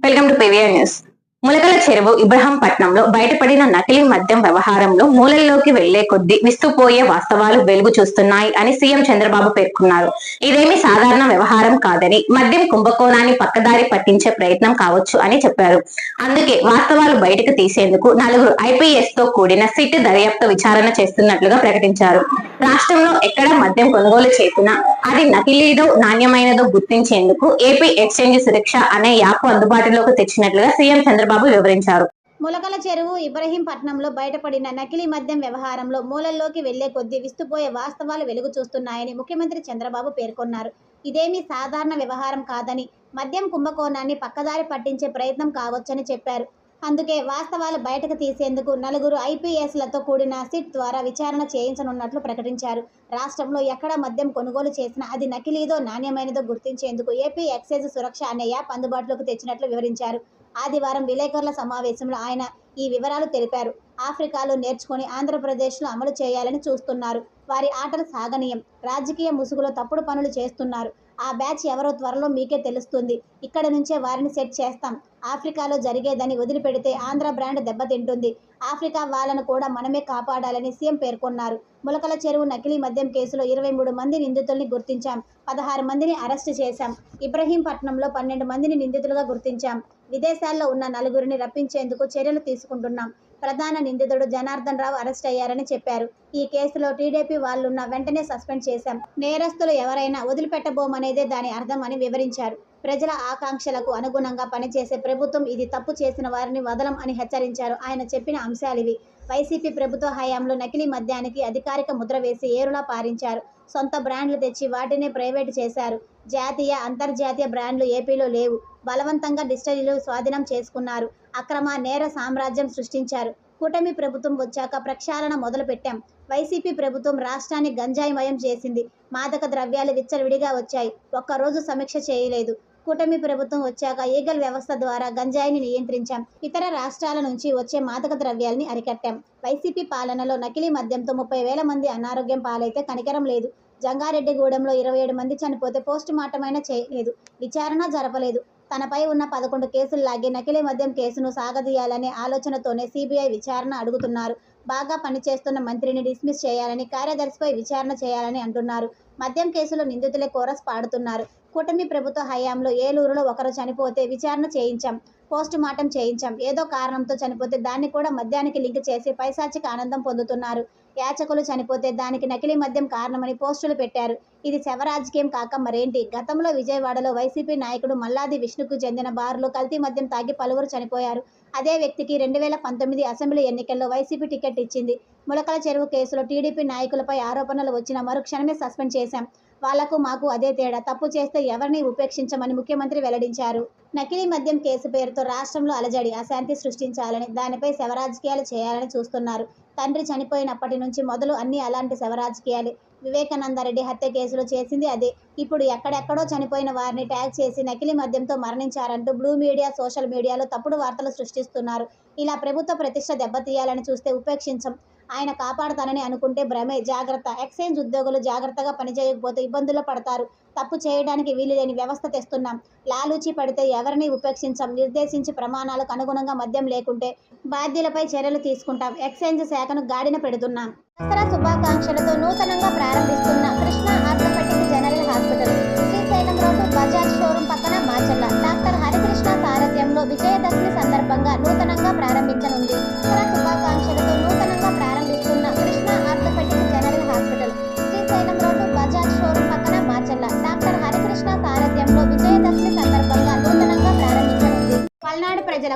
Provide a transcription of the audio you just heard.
Welcome to PVR news ములకల చెరువు ఇబ్రహంపట్నంలో బయటపడిన నకిలీ మద్యం వ్యవహారంలో మూలల్లోకి వెళ్ళే కొద్దీ విస్తుపోయే వాస్తవాలు వెలుగు చూస్తున్నాయి అని సీఎం చంద్రబాబు పేర్కొన్నారు. ఇదేమీ సాధారణ వ్యవహారం కాదని మద్యం కుంభకోణాన్ని పక్కదారి పట్టించే ప్రయత్నం కావచ్చు అని చెప్పారు. అందుకే వాస్తవాలు బయటకు తీసేందుకు నలుగురు ఐపీఎస్తో కూడిన సిట్ దర్యాప్తు విచారణ చేస్తున్నట్లుగా ప్రకటించారు. రాష్ట్రంలో ఎక్కడ మద్యం కొనుగోలు చేసినా అది నకిలీదో నాణ్యమైనదో గుర్తించేందుకు ఏపీ ఎక్స్చేంజ్ సురక్ష అనే యాప్ అందుబాటులోకి తెచ్చినట్లుగా సీఎం చంద్రబాబు వివరించారు. ములకల చెరువు ఇబ్రహీంపట్నంలో బయటపడిన నకిలీ మద్యం వ్యవహారంలో మూలల్లోకి వెళ్ళే కొద్దీ విస్తుపోయే వాస్తవాలు వెలుగు చూస్తున్నాయని ముఖ్యమంత్రి చంద్రబాబు పేర్కొన్నారు. ఇదేమీ సాధారణ వ్యవహారం కాదని మద్యం కుంభకోణాన్ని పక్కదారి పట్టించే ప్రయత్నం కావచ్చని చెప్పారు. అందుకే వాస్తవాలు బయటకు తీసేందుకు నలుగురు ఐపీఎస్లతో కూడిన సిట్ ద్వారా విచారణ చేయించనున్నట్లు ప్రకటించారు. రాష్ట్రంలో ఎక్కడ మద్యం కొనుగోలు చేసినా అది నకిలీదో నాణ్యమైనదో గుర్తించేందుకు ఏపీ ఎక్సైజ్ సురక్ష అనే యాప్ అందుబాటులోకి తెచ్చినట్లు వివరించారు. ఆదివారం విలేకరుల సమావేశంలో ఆయన ఈ వివరాలు తెలిపారు. ఆఫ్రికాలో నేర్చుకుని ఆంధ్రప్రదేశ్లో అమలు చేయాలని చూస్తున్నారు. వారి ఆటలు సాగనీయం. రాజకీయ ముసుగులో తప్పుడు పనులు చేస్తున్నారు. ఆ బ్యాచ్ ఎవరో త్వరలో మీకే తెలుస్తుంది. ఇక్కడ నుంచే వారిని సెట్ చేస్తాం. ఆఫ్రికాలో జరిగేదని వదిలిపెడితే ఆంధ్ర బ్రాండ్ దెబ్బతింటుంది. ఆఫ్రికా వాళ్ళను కూడా మనమే కాపాడాలని సీఎం పేర్కొన్నారు. ములకల చెరువు నకిలీ మద్యం కేసులో ఇరవై మూడు మంది నిందితుల్ని గుర్తించాం. పదహారు మందిని అరెస్టు చేశాం. ఇబ్రహీంపట్నంలో పన్నెండు మందిని నిందితులుగా గుర్తించాం. విదేశాల్లో ఉన్న నలుగురిని రప్పించేందుకు చర్యలు తీసుకుంటున్నాం. ప్రధాన నిందితుడు జనార్దన్ రావు అరెస్ట్ అయ్యారని చెప్పారు. ఈ కేసులో టీడీపీ వాళ్ళున్న వెంటనే సస్పెండ్ చేశాం. నేరస్తులు ఎవరైనా వదిలిపెట్టబోమనేదే దాని అర్థం అని వివరించారు. ప్రజల ఆకాంక్షలకు అనుగుణంగా పనిచేసే ప్రభుత్వం ఇది తప్పు చేసిన వారిని వదలం అని హెచ్చరించారు. ఆయన చెప్పిన అంశాలివి వైసీపీ ప్రభుత్వ హయాంలో నకిలీ మద్యానికి అధికారిక ముద్ర వేసి ఏరులా పారించారు. సొంత బ్రాండ్లు తెచ్చి వాటినే ప్రైవేటు చేశారు. జాతీయ అంతర్జాతీయ బ్రాండ్లు ఏపీలో లేవు. బలవంతంగా డిస్టరీలు స్వాధీనం చేసుకున్నారు. అక్రమ నేర సామ్రాజ్యం సృష్టించారు. కూటమి ప్రభుత్వం వచ్చాక ప్రక్షాళన మొదలుపెట్టాం. వైసీపీ ప్రభుత్వం రాష్ట్రాన్ని గంజాయిమయం చేసింది. మాదక ద్రవ్యాలు విచ్చలవిడిగా వచ్చాయి. ఒక్కరోజు సమీక్ష చేయలేదు. కూటమి ప్రభుత్వం వచ్చాక ఈగల్ వ్యవస్థ ద్వారా గంజాయిని నియంత్రించాం. ఇతర రాష్ట్రాల నుంచి వచ్చే మాదక ద్రవ్యాల్ని అరికట్టాం. వైసీపీ పాలనలో నకిలీ మద్యంతో ముప్పై వేల మంది అనారోగ్యం పాలైతే కనికరం లేదు. జంగారెడ్డిగూడెంలో ఇరవై ఏడు మంది చనిపోతే పోస్ట్ మార్టం అయినా చేయలేదు. విచారణ జరపలేదు. తనపై ఉన్న పదకొండు కేసులు లాగి నకిలీ మద్యం కేసును సాగదీయాలనే ఆలోచనతోనే సిబిఐ విచారణ అడుగుతున్నారు. బాగా పనిచేస్తున్న మంత్రిని డిస్మిస్ చేయాలని కార్యదర్శిపై విచారణ చేయాలని అంటున్నారు. మద్యం కేసులో నిందితులే కోరస్ పాడుతున్నారు. కూటమి ప్రభుత్వ హయాంలో ఏలూరులో ఒకరు చనిపోతే విచారణ చేయించాం పోస్ట్ మార్టం చేయించాం. ఏదో కారణంతో చనిపోతే దాన్ని కూడా మద్యానికి లింక్ చేసి పైశాచిక ఆనందం పొందుతున్నారు. యాచకులు చనిపోతే దానికి నకిలీ మద్యం కారణమని పోస్టులు పెట్టారు. ఇది శవ రాజకీయం కాక మరేంటి? గతంలో విజయవాడలో వైసీపీ నాయకుడు మల్లాది విష్ణుకు చెందిన బారులో కల్తీ మద్యం తాగి పలువురు చనిపోయారు. అదే వ్యక్తికి రెండు వేల పంతొమ్మిది అసెంబ్లీ ఎన్నికల్లో వైసీపీ టికెట్ ఇచ్చింది. ములకల చెరువు కేసులో టీడీపీ నాయకులపై ఆరోపణలు వచ్చిన మరుక్షణమే సస్పెండ్ చేశాం. వాళ్ళకు మాకు అదే తేడా. తప్పు చేస్తే ఎవరిని ఉపేక్షించమని ముఖ్యమంత్రి వెల్లడించారు. నకిలీ మద్యం కేసు పేరుతో రాష్ట్రంలో అలజడి అశాంతి సృష్టించాలని దానిపై శవరాజకీయాలు చేయాలని చూస్తున్నారు. తండ్రి చనిపోయినప్పటి నుంచి మొదలు అన్ని అలాంటి శవరాజకీయాలు. వివేకానందరెడ్డి హత్య కేసులో చేసింది అదే. ఇప్పుడు ఎక్కడెక్కడో చనిపోయిన వారిని ట్యాగ్ చేసి నకిలీ మద్యంతో మరణించారంటూ బ్లూ మీడియా సోషల్ మీడియాలో తప్పుడు వార్తలు సృష్టిస్తున్నారు. ఇలా ప్రభుత్వ ప్రతిష్ట దెబ్బతీయాలని చూస్తే ఉపేక్షించం. ఆయన కాపాడతానని అనుకుంటే భ్రమే జాగ్రత్త. ఎక్సైజ్ ఉద్యోగులు జాగ్రత్తగా పనిచేయకపోతే ఇబ్బందుల్లో పడతారు. తప్పు చేయడానికి వీలు లేని వ్యవస్థ తెస్తున్నాం. లాలూచి పడితే ఎవరిని ఉపేక్షించాం? నిర్దేశించి ప్రమాణాలకు అనుగుణంగా మద్యం లేకుంటే బాధ్యులపై చర్యలు తీసుకుంటాం. ఎక్సైజ్ శాఖను గాడిన పెడుతున్నాం. దసరా శుభాకాంక్షలతో నూతనంగా ప్రారంభిస్తున్న కృష్ణ